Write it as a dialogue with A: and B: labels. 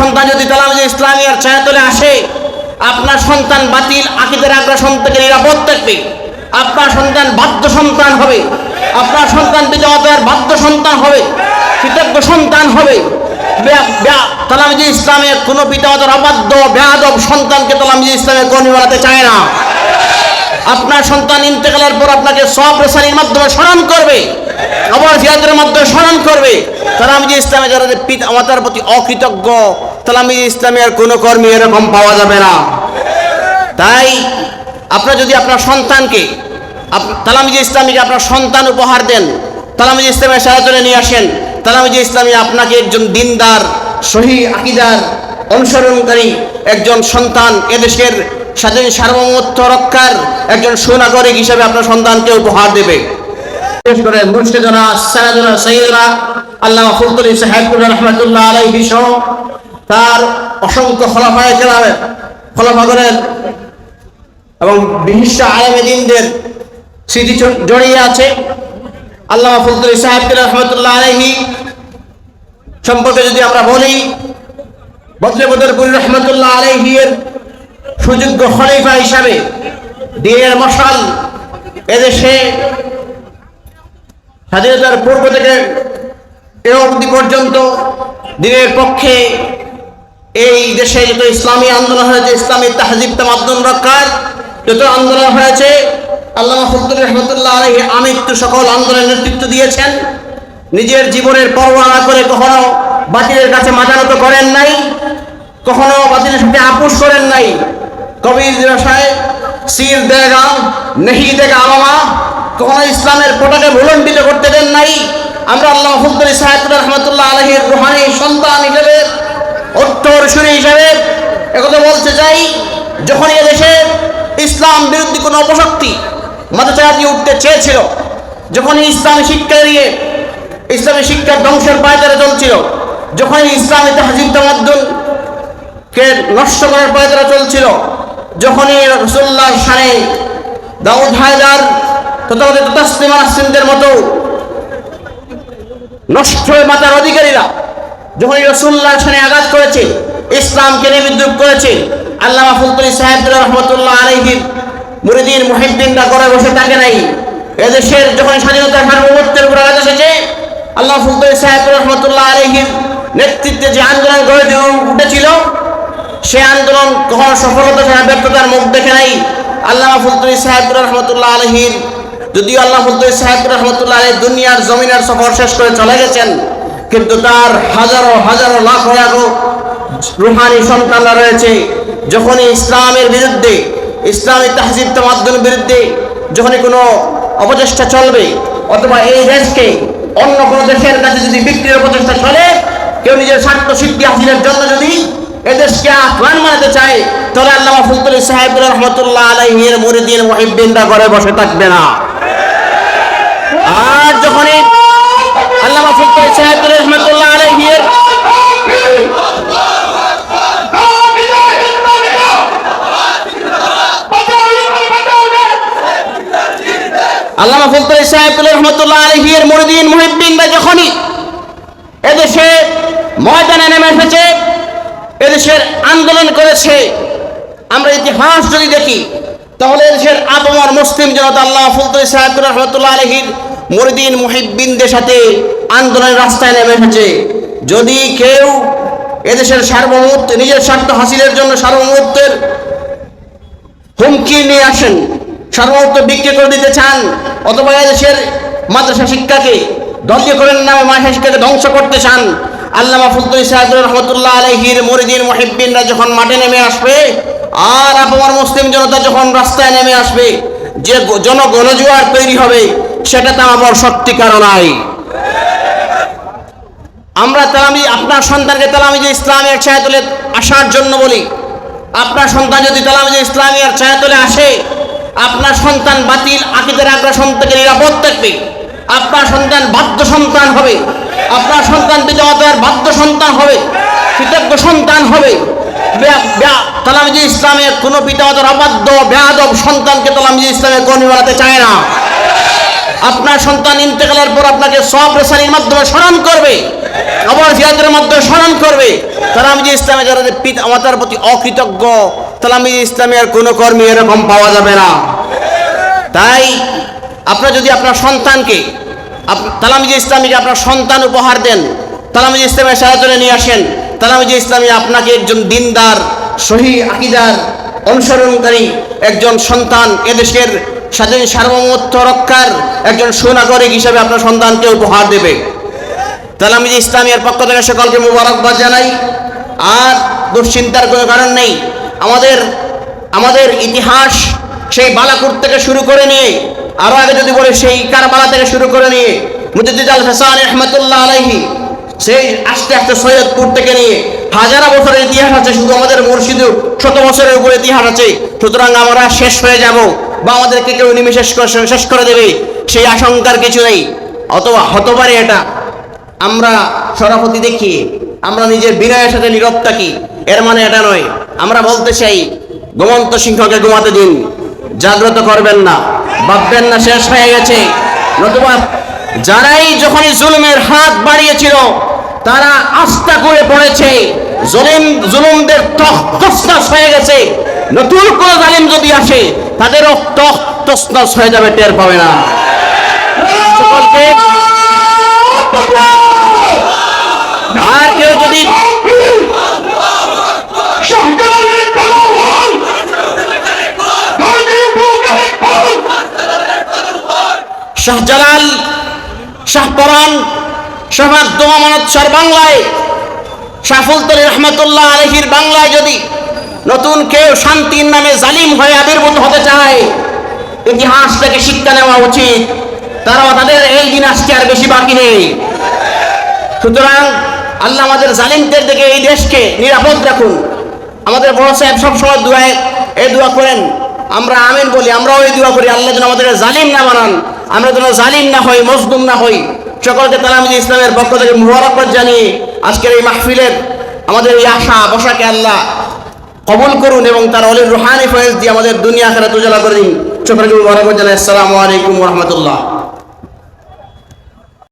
A: সন্তান যদি তালামজি ইসলামিয়ার ছায়াতলে আসে, আপনার সন্তান বাতিল, আকিদের আগ্রাসন থেকে নিরাপদ থাকবে। আপনার সন্তান বাধ্য সন্তান হবে। আপনার সন্তান পিতামাতার বাধ্য সন্তান হবে। কৃতজ্ঞ সন্তান হবে। তালামজি ইসলামের কোনো পিতামাতার অবাধ্য, বেয়াদব সন্তানকে তালামজি ইসলামের কর্মী বানাতে চায় না। আপনার সন্তান ইন্তেকালের পর আপনাকে সব রেসানির মাধ্যমে স্মরণ করবে। আবার জিয়াদের মাধ্যমে স্মরণ করবে। তালামিজি ইসলামে যারা যে পিতা, মাতার প্রতি অকৃতজ্ঞ, তালামিজি ইসলামের কোনো কর্মী এরকম পাওয়া যাবে না। তাই আপনার যদি আপনার সন্তানকে, আপ- তালামিজি ইসলামীকে আপনার সন্তান উপহার দেন, তালামিজি ইসলামের সাহায্যে নিয়ে আসেন, তালামিজি ইসলামী আপনাকে একজন দিনদার, সহি আকিদার, অনুসরণকারী একজন সন্তান, এদেশের স্বাধীন সার্বভৌমত্ব রক্ষার একজন সুনাগরিক হিসাবে আপনার সন্তানকে উপহার দেবে। বিশেষ করে মুর্শিদনা সানাদুনা সৈয়দনা আল্লাহ ফুলতুলি সাহেবুল্লাহ রহমতুল্লাহ আলাইহি সহ তার অসংখ্য খলাফায় কেরামের, খলাফাগণের এবং বিশিষ্ট আলেমে দিনদের স্মৃতি জড়িয়ে আছে। আল্লাহ ফুলতুলি সাহেব রহমতুল্লাহ আলহি সম্পর্কে যদি আমরা বলি বদলে বদরপুর রহমতুল্লাহ এর সুযোগ্য খলিফা হিসাবে দিনের মশাল এদেশে স্বাধীনতার পূর্ব থেকে এ অবধি পর্যন্ত দিনের পক্ষে এই দেশে যত ইসলামী আন্দোলন হয়েছে, ইসলামী তাহজিব তামাদ্দুন রক্ষার যত আন্দোলন হয়েছে আল্লাহ ফজলুর রহমতুল্লাহ আলহী আমৃত্যু সকল আন্দোলনের নেতৃত্ব দিয়েছেন। নিজের জীবনের পরোয়া না করে কখনো বাতিলের কাছে মাথানত করেন নাই, কখনো বাতিলের সাথে আপোষ করেন নাই। কবির ভাষায় সির দেগা, নেহি দেগা আমামা কখনো ইসলামের পতাকে ভুলণ্ডিত করতে দেন নাই। আমরা আল্লাহ ফজলুল সাহেব রহমতুল্লাহ আলহীর রুহানি সন্তান হিসেবে উত্তরসূরি হিসেবে একথা বলতে চাই, যখন দেশে ইসলাম বিরোধী কোনো অপশক্তি মাথাচাড়া দিয়ে উঠতে চেয়েছিল, যখন ইসলামী শিক্ষা দিয়ে ইসলামী শিক্ষার ধ্বংসের পায়তারা চলছিল, যখন ইসলামী তাহজিব তামাদ্দুন কে নষ্ট করার পায়তারা চলছিল, যখনই রসুল্লাহ সানে দাউদ হায়দার তথাকথিত মতো নষ্ট হয়ে মাতার অধিকারীরা যখন রসুল্লাহ আঘাত করেছে, ইসলামকে নিবিদ্রুপ করেছে। আল্লাহ করে বসে থাকে নাই। এদেশের যখন স্বাধীনতা সার্বভৌমত্বের উপর আঘাত এসেছে আল্লাহ ফুলতলি সাহেব রহমতুল্লাহ আলহির নেতৃত্বে যে আন্দোলন গড়ে উঠেছিল, সে আন্দোলন কখনো সফলতা ব্যর্থতার মুখ দেখে নাই। আল্লাহ ফুলতুলি সাহেব রহমতুল্লাহ আলহির যদিও আল্লাহ সাহেব রহমতুল্লাহ দুনিয়ার জমিনার সফর শেষ করে চলে গেছেন, কিন্তু তার হাজারো হাজারো লাখ লাখো রুহানি সন্তানরা রয়েছে। যখনই ইসলামের বিরুদ্ধে, ইসলামী তাহজিব তামাদ্দুনের বিরুদ্ধে যখনই কোনো অপচেষ্টা চলবে, অথবা এই দেশকে অন্য কোনো দেশের কাছে যদি বিক্রির অপচেষ্টা চলে, কেউ নিজের স্বার্থ সিদ্ধি হাসিলের জন্য যদি এদেশকে আহ্বান মানাতে চায়, তাহলে আল্লাহ ফুলতুল সাহেব রহমতুল্লাহ আলহির মুরিদিন মহিবিনরা ঘরে বসে থাকবে না। আর যখনই আল্লাহ যখনই নেমে এদেশের আন্দোলন করেছে, আমরা ইতিহাস যদি দেখি, তাহলে এদেশের আবহাওয়ার মুসলিম জনতা আল্লাহ ফুলতুল সাহেব রহমতুল্লাহ আলহির মুরিদিন মুহিবিনদের সাথে আন্দোলনের রাস্তায় নেমে এসেছে। যদি কেউ এদেশের সার্বভৌমত্ব, নিজের স্বার্থ হাসিলের জন্য সার্বভৌমত্বের হুমকি নিয়ে আসেন, সার্বভৌমত্ব বিক্রি করে দিতে চান, অথবা এদেশের মাদ্রাসা শিক্ষাকে দলীয় করেন নামে মাদ্রাসা শিক্ষাকে ধ্বংস করতে চান, আল্লামা ফুলতুল সাহেব রহমতুল্লাহ আলহির মরিদিন মহিবিনরা যখন মাঠে নেমে আসবে, আর আপামার মুসলিম জনতা যখন রাস্তায় নেমে আসবে, যে জনগণজুয়ার তৈরি হবে সেটা তো আমার সত্যিকার নাই। আমরা তালামি, আপনার সন্তানকে তালামিজে ইসলামের ছায়াতলে আসার জন্য বলি, আপনার সন্তান যদি তালামিজে ইসলামের ছায়াতলে আসে, আপনার সন্তান বাতিল, আকিদের আগ্রাসন থেকে নিরাপদ থাকবে। আপনার সন্তান বাধ্য সন্তান হবে। আপনার সন্তান পিতামাতার বাধ্য সন্তান হবে। কৃতজ্ঞ সন্তান হবে। তালামিজে ইসলামের কোনো পিতামাতার অবাধ্য বেয়াদব সন্তানকে তালামিজে ইসলামের কর্মী বানাতে চায় না। আপনার সন্তান ইন্তেকালের পর আপনাকে সব মাধ্যমে স্মরণ করবে। আবার জিয়াদের মাধ্যমে স্মরণ করবে। তারা আমি যে ইসলামে যারা যে মাতার প্রতি অকৃতজ্ঞ। তালামিজ ইসলামের কোনো কর্মী এরকম পাওয়া যাবে না। তাই আপনার যদি আপনার সন্তানকে, আপ- তালামিজ ইসলামীকে আপনার সন্তান উপহার দেন, তালামিজ ইসলামের সাহায্যে নিয়ে আসেন, তালামিজ ইসলামী আপনাকে একজন দিনদার, সহি আকিদার অনুসরণকারী একজন সন্তান এদেশের স্বাধীন সার্বভৌমত্ব রক্ষার একজন সুনাগরিক হিসেবে আপনার সন্তানকে উপহার দেবে। তাহলে আমি যে ইসলামের পক্ষ থেকে সকলকে মুবারকবাদ জানাই। আর দুশ্চিন্তার কোনো কারণ নেই। আমাদের আমাদের ইতিহাস সেই বালাকুর থেকে শুরু করে নিয়ে, আরও আগে যদি বলে সেই কারবালা থেকে শুরু করে নিয়ে মুজিদ্দিদ আল হাসান রহমতুল্লাহ আলাইহি, সেই আস্তে আস্তে সৈয়দপুর থেকে নিয়ে হাজারা বছরের ইতিহাস আছে, শুধু আমাদের মুর্শিদু শত বছরের উপর ইতিহাস আছে। সুতরাং আমরা শেষ হয়ে যাব। বা আমাদেরকে কেউ নিমেষে শেষ শেষ করে দেবে, সেই আশঙ্কার কিছু নেই। অথবা হতে পারে এটা। আমরা সরাপতি দেখি, আমরা নিজের বিনয়ের সাথে নীরব থাকি, এর মানে এটা নয়। আমরা বলতে চাই, ঘুমন্ত সিংহকে ঘুমাতে দিন, জাগ্রত করবেন না, ভাববেন না শেষ হয়ে গেছে। নতুবা যারাই যখনই জুলুমের হাত বাড়িয়েছিল, তারা আস্থা করে পড়েছে, জলিম জুলুমদের তখ হয়ে গেছে। নতুন কোন জালিম যদি আসে তাদেরও তখ তসনাস হয়ে যাবে, টের পাবে না। সকলকে আর কেউ যদি শাহজালাল শাহপরান শাহবাগ দোমানত স্যার বাংলায় শাহফুলতলি রহমতুল্লাহ আলহির বাংলায় যদি নতুন কেউ শান্তির নামে জালিম হয়ে আবির্ভূত হতে চায়, ইতিহাস থেকে শিক্ষা নেওয়া উচিত। তারা তাদের এই দিন আজকে আর বেশি বাকি নেই। সুতরাং আল্লাহ আমাদের জালিমদের থেকে এই দেশকে নিরাপদ রাখুন। আমাদের বড় সাহেব সবসময় দোয়ায় এই দোয়া করেন, আমরা আমিন বলি, আমরাও এই দোয়া করি, আল্লাহ যেন আমাদের জালিম না বানান, আমরা যেন জালিম না হই মজদুম না হই। সকলকে তালামিদ ইসলামের পক্ষ থেকে মুবারকবাদ জানিয়ে আজকের এই মাহফিলের আমাদের এই আশা, বসাকে আল্লাহ কবুল করুন এবং তার অলির রুহানি ফয়েজ দিয়ে আমাদের দুনিয়া খেলা তুজলা করে দিন। সকলকে মুবারকবাদ জানাই আসসালামু আলাইকুম রহমতুল্লাহ।